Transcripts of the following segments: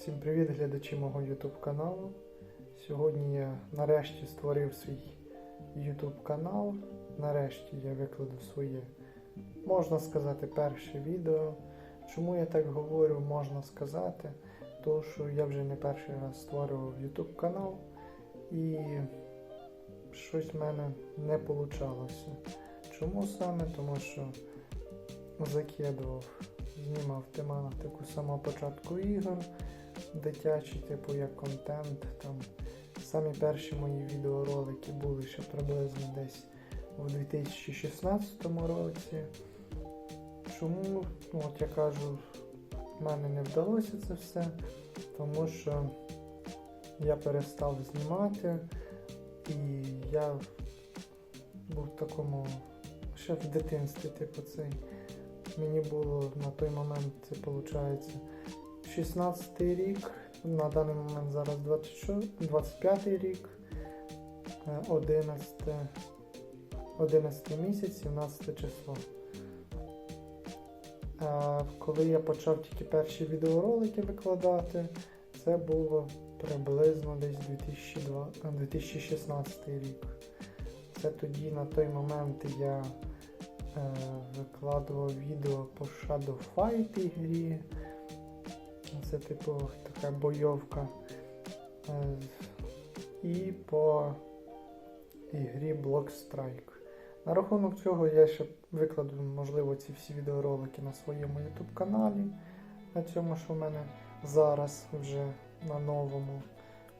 Всім привіт, глядачі мого YouTube каналу. Сьогодні я нарешті створив свій YouTube канал. Нарешті я викладу своє, можна сказати, перше відео. Чому я так говорю, можна сказати, тому що я вже не перший раз створював YouTube канал і щось в мене не вийшло. Чому саме? Тому що закидував, знімав тематику самого початку ігор, дитячі, типу як контент. Там Самі перші мої відеоролики були ще приблизно десь у 2016 році. Чому, ну от я кажу, в мене не вдалося це все, тому що я перестав знімати і я був в такому ще в дитинстві, типу, цей. Мені було на той момент, виходить, 16 рік, на даний момент зараз 25 рік, е, 11, 11 місяць, 17 число. Коли я почав тільки перші відеоролики викладати, це було приблизно десь 2002, 2016 рік. Це тоді на той момент я е, викладував відео по Shadow Fight ігрі. Це типу така бойовка. Е, і по ігрі Block Strike. На рахунок цього я ще викладу, можливо, ці всі відеоролики на своєму YouTube каналі. На цьому, що в мене зараз вже на новому.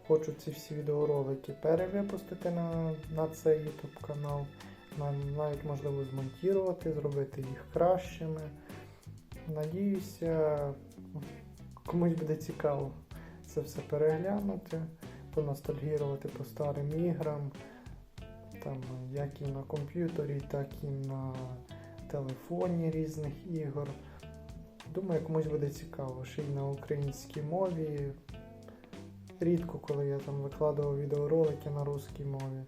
Хочу ці всі відеоролики перевипустити на, на цей YouTube канал. Навіть можливо змонтувати, зробити їх кращими. Надіюся, комусь буде цікаво це все переглянути, поностальгірувати по старим іграм, там, як і на комп'ютері, так і на телефоні різних ігор. Думаю, комусь буде цікаво, ще й на українській мові. Рідко, коли я там викладував відеоролики на русській мові.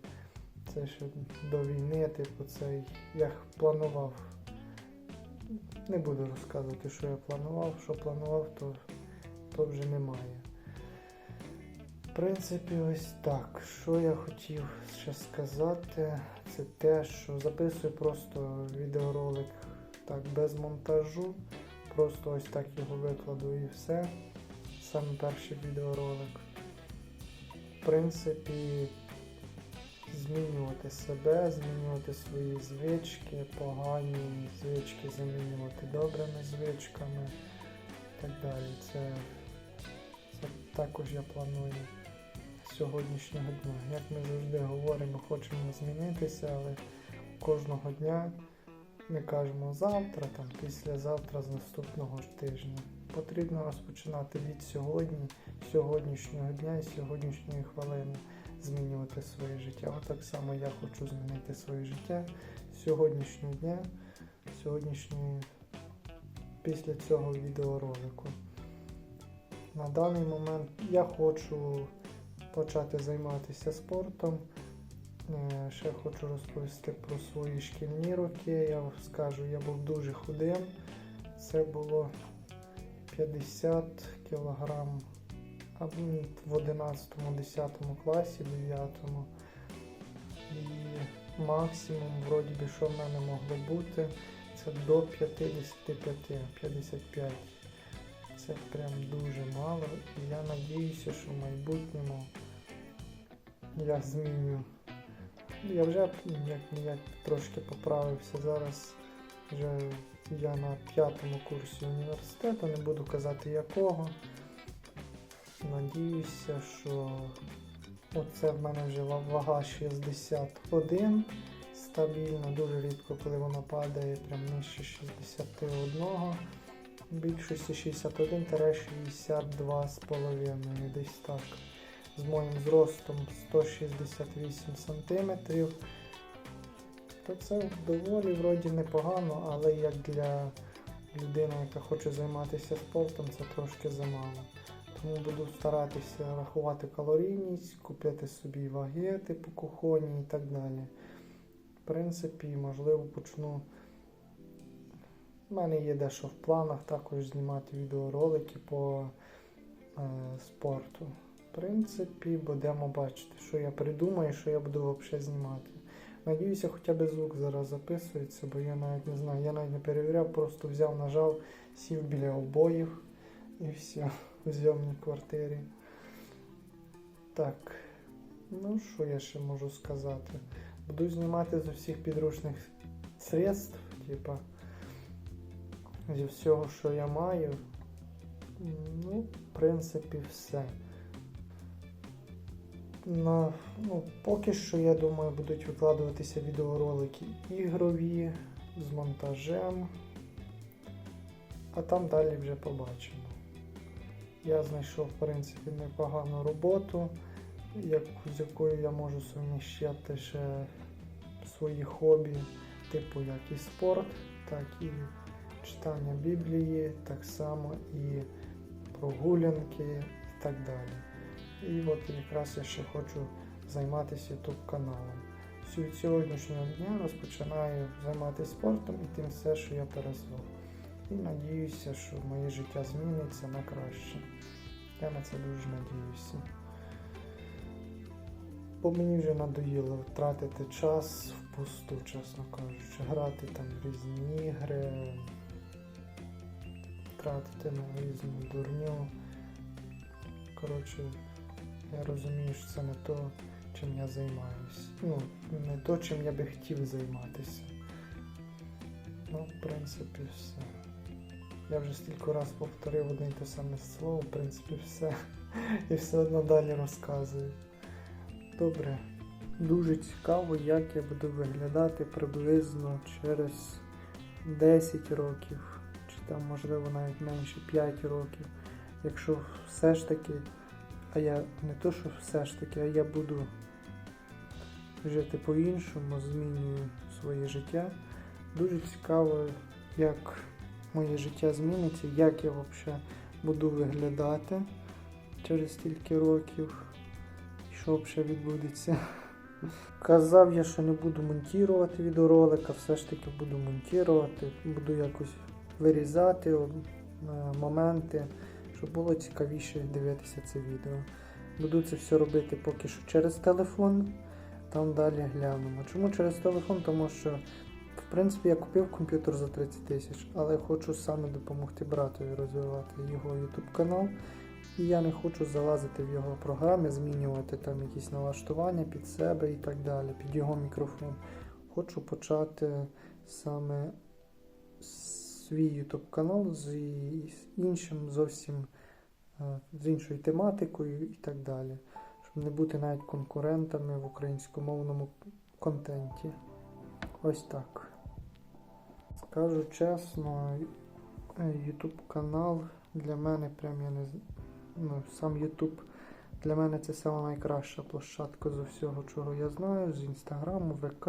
Це ще до війни, типу, цей я планував. Не буду розказувати, що я планував, що планував, то, то вже немає. В принципі, ось так. Що я хотів ще сказати, це те, що записую просто відеоролик так без монтажу. Просто ось так його викладу і все. Саме перший відеоролик. В принципі, змінювати себе, змінювати свої звички, погані звички замінювати добрими звичками і так далі. Це, також я планую сьогоднішнього дня. Як ми завжди говоримо, хочемо змінитися, але кожного дня ми кажемо завтра, там, післязавтра з наступного тижня. Потрібно розпочинати від сьогодні, сьогоднішнього дня і сьогоднішньої хвилини змінювати своє життя. От так само я хочу змінити своє життя з сьогоднішнього дня, сьогоднішньої після цього відеоролику. На даний момент я хочу почати займатися спортом. Е, Ще хочу розповісти про свої шкільні роки. Я скажу, я був дуже худим. Це було 50 кілограм в 11-10 класі, 9 і максимум, вроді би, що в мене могло бути, це до 55, 55. Це прям дуже мало. І я надіюся, що в майбутньому я зміню. Я вже як ніяк трошки поправився. Зараз вже я на п'ятому курсі університету, не буду казати якого. Надіюся, що оце в мене вже вага 61 стабільно, дуже рідко, коли вона падає прям нижче 61. Більшості 61-62 з половиною, десь так. З моїм зростом 168 см. То це доволі вроді непогано, але як для людини, яка хоче займатися спортом, це трошки замало. Тому буду старатися рахувати калорійність, купити собі ваги, типу кухоні і так далі. В принципі, можливо, почну. У мене є дещо в планах також знімати відеоролики по спорту. В принципі, будемо бачити, що я придумаю, що я буду взагалі знімати. Надіюся, хоча б звук зараз записується, бо я навіть не знаю, я навіть не перевіряв, просто взяв, нажав, сів біля обоїв і все в зйомній квартирі. Так, ну що я ще можу сказати? Буду знімати з усіх підручних средств, типа зі всього, що я маю. Ну, в принципі, все. На, ну, поки що, я думаю, будуть викладуватися відеоролики ігрові з монтажем, а там далі вже побачимо. Я знайшов, в принципі, непогану роботу, як, з якою я можу суміщати ще свої хобі, типу як і спорт, так і читання Біблії, так само і прогулянки і так далі. І от якраз я ще хочу займатися YouTube каналом. З сьогоднішнього дня розпочинаю займатися спортом і тим все, що я перезвав. І надіюся, що моє життя зміниться на краще. Я на це дуже надіюся. Бо мені вже надоїло тратити час впусту, чесно кажучи, грати там різні ігри, тратити на різну дурню. Коротше, я розумію, що це не то, чим я займаюся. Ну, не то, чим я би хотів займатися. Ну, в принципі, все. Я вже стільки раз повторив одне й те саме слово, в принципі, все. І все одно далі розказую. Добре. Дуже цікаво, як я буду виглядати приблизно через 10 років, там, можливо, навіть менше 5 років. Якщо все ж таки, а я не то, що все ж таки, а я буду жити по-іншому, змінюю своє життя. Дуже цікаво, як моє життя зміниться, як я взагалі буду виглядати через стільки років, що взагалі відбудеться. Казав я, що не буду монтувати відеоролика, все ж таки буду монтувати, буду якось вирізати е, моменти, щоб було цікавіше дивитися це відео. Буду це все робити поки що через телефон, там далі глянемо. Чому через телефон? Тому що, в принципі, я купив комп'ютер за 30 тисяч, але хочу саме допомогти братові розвивати його YouTube канал. І я не хочу залазити в його програми, змінювати там якісь налаштування під себе і так далі, під його мікрофон. Хочу почати саме свій YouTube канал з іншим зовсім е, з іншою тематикою і так далі. Щоб не бути навіть конкурентами в українськомовному контенті. Ось так. Скажу чесно, YouTube канал для мене прям я не ну, сам YouTube для мене це сама найкраща площадка з усього, чого я знаю, з Інстаграму, ВК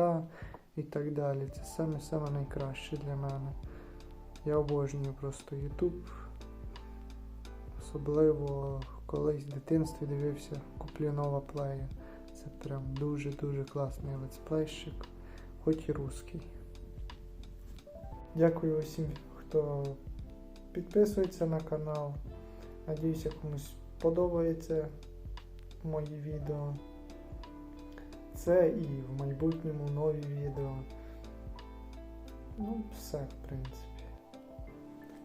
і так далі. Це саме саме найкраще для мене. Я обожнюю просто YouTube. Особливо колись в дитинстві дивився Куплінова плея. Це прям дуже-дуже класний летсплейщик, хоч і русський. Дякую усім, хто підписується на канал. Надіюся, комусь подобається мої відео. Це і в майбутньому нові відео. Ну, все, в принципі.